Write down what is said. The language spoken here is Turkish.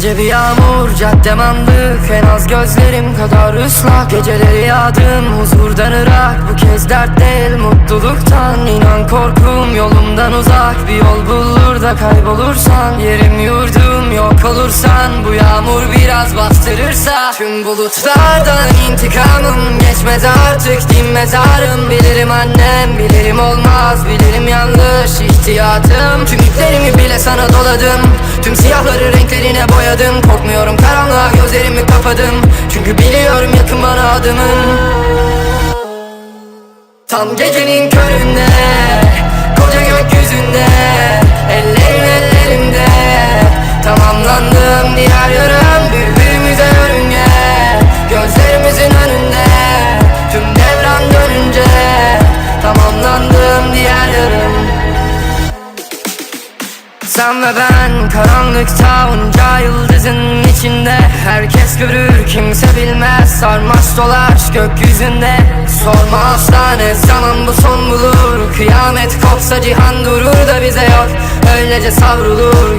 İnce bir yağmur caddem andık En az gözlerim kadar ıslak. Geceleri yağdım huzurdan ırak. Bu kez dert değil mutluluktan. İnan korkum yolumdan uzak. Bir yol bulur da kaybolursan. Yerim yurdum yok olursan. Bu yağmur biraz bastırırsa. Tüm bulutlardan intikamım Geçmez artık. Din mezarım Bilirim annem olmaz. Bilirim yanlış ihtiyatım. Tüm iplerimi bile sana doladım. Tüm siyahları renklerine boyadım. Korkmuyorum karanlığa gözlerimi kapadım. Çünkü biliyorum yakın bana adımın. Tam gecenin köründe Koca gökyüzünde Ellerin sen ve ben karanlıkta onca yıldızın içinde. Herkes görür kimse bilmez Sarmaş dolaş gökyüzünde. Sorma asla ne zaman bu son bulur. Kıyamet kopsa cihan durur da bize yok. Öylece savrulur